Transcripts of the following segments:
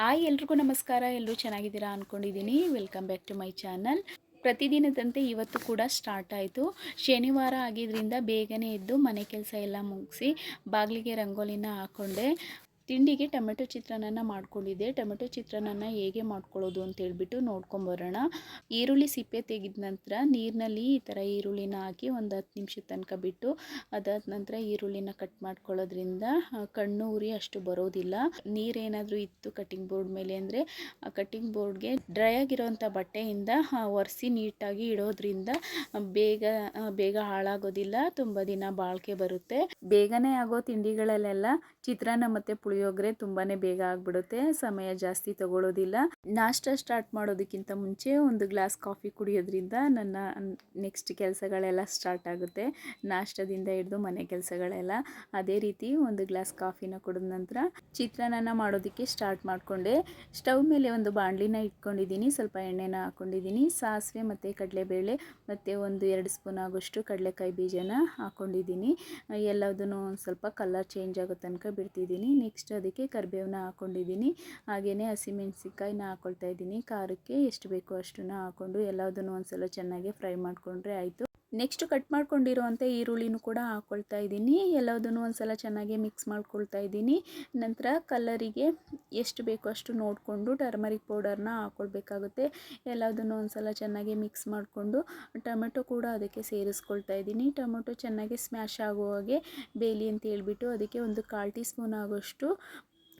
Hi, ಎಲ್ರಿಗೂ ನಮಸ್ಕಾರ. ಎಲ್ಲರೂ ಚೆನ್ನಾಗಿದ್ದೀರಾ ಅಂದ್ಕೊಂಡಿದ್ದೀನಿ welcome back to my channel ಪ್ರತಿದಿನದಂತೆ ಇವತ್ತು ಕೂಡ ಸ್ಟಾರ್ಟ್ ಆಯಿತು. ಶನಿವಾರ ಆಗಿದ್ದರಿಂದ ಬೇಗನೆ ಎದ್ದು ಮನೆ ಕೆಲಸ ಎಲ್ಲ ಮುಗಿಸಿ, ಬಾಗಿಲಿಗೆ ರಂಗೋಲಿನ ಹಾಕ್ಕೊಂಡೆ ತಿಂಡಿಗೆ ಟೊಮೆಟೊ ಚಿತ್ರಾನ್ನ ಮಾಡ್ಕೊಂಡಿದ್ದೆ. ಟೊಮೆಟೊ ಚಿತ್ರಾನ್ನ ಹೇಗೆ ಮಾಡ್ಕೊಳ್ಳೋದು ಅಂತ ಹೇಳ್ಬಿಟ್ಟು ನೋಡ್ಕೊಂಬರೋಣ ಈರುಳ್ಳಿ ಸಿಪ್ಪೆ ತೆಗೆದ ನಂತರ ನೀರಿನಲ್ಲಿ ಈ ಥರ ಈರುಳ್ಳಿನ ಹಾಕಿ ಒಂದು ಹತ್ತು ನಿಮಿಷದ ತನಕ ಬಿಟ್ಟು ಅದಾದ ನಂತರ ಈರುಳ್ಳಿನ ಕಟ್ ಮಾಡ್ಕೊಳ್ಳೋದ್ರಿಂದ ಕಣ್ಣು ಉರಿ ಅಷ್ಟು ಬರೋದಿಲ್ಲ. ನೀರೇನಾದರೂ ಇತ್ತು ಕಟ್ಟಿಂಗ್ ಬೋರ್ಡ್ ಮೇಲೆ ಅಂದರೆ ಆ ಕಟ್ಟಿಂಗ್ ಬೋರ್ಡ್ಗೆ ಡ್ರೈ ಆಗಿರೋವಂಥ ಬಟ್ಟೆಯಿಂದ ಒರೆಸಿ ನೀಟಾಗಿ ಇಡೋದ್ರಿಂದ ಬೇಗ ಬೇಗ ಹಾಳಾಗೋದಿಲ್ಲ. ತುಂಬ ದಿನ ಬಾಳಿಕೆ ಬರುತ್ತೆ. ಬೇಗನೆ ಆಗೋ ತಿಂಡಿಗಳಲ್ಲೆಲ್ಲ ಚಿತ್ರಾನ್ನ ಮತ್ತು ಪುಳಿಯೋಗರೆ ತುಂಬಾ ಬೇಗ ಆಗಿಬಿಡುತ್ತೆ, ಸಮಯ ಜಾಸ್ತಿ ತಗೊಳ್ಳೋದಿಲ್ಲ ನಾಷ್ಟ ಸ್ಟಾರ್ಟ್ ಮಾಡೋದಕ್ಕಿಂತ ಮುಂಚೆ ಒಂದು ಗ್ಲಾಸ್ ಕಾಫಿ ಕುಡಿಯೋದ್ರಿಂದ ನನ್ನ ನೆಕ್ಸ್ಟ್ ಕೆಲಸಗಳೆಲ್ಲ ಸ್ಟಾರ್ಟ್ ಆಗುತ್ತೆ. ನಾಷ್ಟದಿಂದ ಹಿಡಿದು ಮನೆ ಕೆಲಸಗಳೆಲ್ಲ. ಅದೇ ರೀತಿ ಒಂದು ಗ್ಲಾಸ್ ಕಾಫಿನ ಕುಡಿದ ನಂತರ ಚಿತ್ರಾನ್ನ ಮಾಡೋದಕ್ಕೆ ಸ್ಟಾರ್ಟ್ ಮಾಡಿಕೊಂಡೆ. ಸ್ಟವ್ ಮೇಲೆ ಒಂದು ಬಾಣಲಿನ ಇಟ್ಕೊಂಡಿದ್ದೀನಿ, ಸ್ವಲ್ಪ ಎಣ್ಣೆನ ಹಾಕ್ಕೊಂಡಿದ್ದೀನಿ ಸಾಸಿವೆ ಮತ್ತು ಕಡಲೆಬೇಳೆ ಮತ್ತು ಒಂದು ಎರಡು ಸ್ಪೂನ್ ಆಗೋಷ್ಟು ಕಡಲೆಕಾಯಿ ಬೀಜನ ಹಾಕ್ಕೊಂಡಿದ್ದೀನಿ ಎಲ್ಲದನ್ನು ಒಂದು ಸ್ವಲ್ಪ ಕಲರ್ ಚೇಂಜ್ ಆಗೋ ತನಕ ಬಿಡ್ತಿದ್ದೀನಿ. ನೆಕ್ಸ್ಟ್ ಅದಕ್ಕೆ ಕರಿಬೇವನ್ನ ಹಾಕ್ಕೊಂಡಿದ್ದೀನಿ ಹಾಗೆಯೇ ಹಸಿಮೆಣ್ಸಿನ್ಕಾಯಿನ ಹಾಕ್ಕೊಳ್ತಾ ಇದ್ದೀನಿ. ಖಾರಕ್ಕೆ ಎಷ್ಟು ಬೇಕೋ ಅಷ್ಟನ್ನು ಹಾಕ್ಕೊಂಡು ಎಲ್ಲದನ್ನು ಒಂದ್ಸಲ ಚೆನ್ನಾಗಿ ಫ್ರೈ ಮಾಡಿಕೊಂಡ್ರೆ ಆಯಿತು. ನೆಕ್ಸ್ಟ್ ಕಟ್ ಮಾಡ್ಕೊಂಡಿರೋವಂಥ ಈರುಳ್ಳಿನೂ ಕೂಡ ಹಾಕ್ಕೊಳ್ತಾ ಇದ್ದೀನಿ. ಎಲ್ಲದನ್ನು ಒಂದ್ಸಲ ಚೆನ್ನಾಗಿ ಮಿಕ್ಸ್ ಮಾಡ್ಕೊಳ್ತಾ ಇದ್ದೀನಿ. ನಂತರ ಕಲರಿಗೆ ಎಷ್ಟು ಬೇಕೋ ಅಷ್ಟು ನೋಡಿಕೊಂಡು ಟರ್ಮರಿಕ್ ಪೌಡರ್ನ ಹಾಕ್ಕೊಳ್ಬೇಕಾಗುತ್ತೆ ಎಲ್ಲದನ್ನು ಒಂದ್ಸಲ ಚೆನ್ನಾಗಿ ಮಿಕ್ಸ್ ಮಾಡಿಕೊಂಡು ಟೊಮೆಟೊ ಕೂಡ ಅದಕ್ಕೆ ಸೇರಿಸ್ಕೊಳ್ತಾ ಇದ್ದೀನಿ. ಟೊಮೆಟೊ ಚೆನ್ನಾಗಿ ಸ್ಮ್ಯಾಶ್ ಆಗೋ ಹಾಗೆ ಬೇಲಿ ಅಂತ ಹೇಳಿಬಿಟ್ಟು ಅದಕ್ಕೆ ಒಂದು ಕಾಲು ಟೀ ಸ್ಪೂನ್ ಆಗೋಷ್ಟು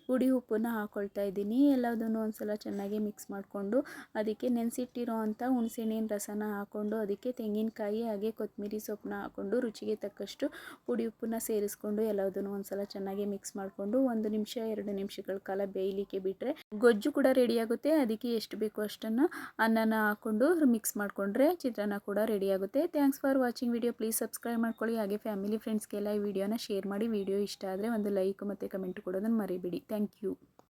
ಪುಡಿ ಉಪ್ಪನ್ನ ಹಾಕ್ಕೊಳ್ತಾ ಇದ್ದೀನಿ. ಎಲ್ಲದನ್ನು ಒಂದ್ಸಲ ಚೆನ್ನಾಗಿ ಮಿಕ್ಸ್ ಮಾಡಿಕೊಂಡು ಅದಕ್ಕೆ ನೆನೆಸಿಟ್ಟಿರೋ ಅಂಥ ಹುಣಸೆಹಣ್ಣಿನ ರಸನ ಹಾಕ್ಕೊಂಡು ಅದಕ್ಕೆ ತೆಂಗಿನಕಾಯಿ ಹಾಗೆ ಕೊತ್ತಂಬರಿ ಸೊಪ್ಪನ್ನ ಹಾಕ್ಕೊಂಡು ರುಚಿಗೆ ತಕ್ಕಷ್ಟು ಪುಡಿ ಉಪ್ಪನ್ನ ಸೇರಿಸ್ಕೊಂಡು ಎಲ್ಲದನ್ನು ಒಂದ್ಸಲ ಚೆನ್ನಾಗಿ ಮಿಕ್ಸ್ ಮಾಡಿಕೊಂಡು ಒಂದು ನಿಮಿಷ, ಎರಡು ನಿಮಿಷಗಳ ಕಾಲ ಬೇಯಲಿಕ್ಕೆ ಬಿಟ್ಟರೆ ಗೊಜ್ಜು ಕೂಡ ರೆಡಿಯಾಗುತ್ತೆ ಅದಕ್ಕೆ ಎಷ್ಟು ಬೇಕು ಅಷ್ಟನ್ನು ಅನ್ನನ ಹಾಕ್ಕೊಂಡು ಮಿಕ್ಸ್ ಮಾಡಿಕೊಂಡ್ರೆ ಚಿತ್ರಾನ್ನ ಕೂಡ ರೆಡಿಯಾಗುತ್ತೆ thanks for watching video please subscribe ಮಾಡ್ಕೊಳ್ಳಿ. ಹಾಗೆ ಫ್ಯಾಮಿಲಿ ಫ್ರೆಂಡ್ಸ್ಗೆಲ್ಲ ಈ ವಿಡಿಯೋನ ಶೇರ್ ಮಾಡಿ. ವಿಡಿಯೋ ಇಷ್ಟ ಆದರೆ ಒಂದು ಲೈಕ್ ಮತ್ತು ಕಮೆಂಟ್ ಕೊಡೋದನ್ನು ಮರಿಬೇಡಿ. Thank you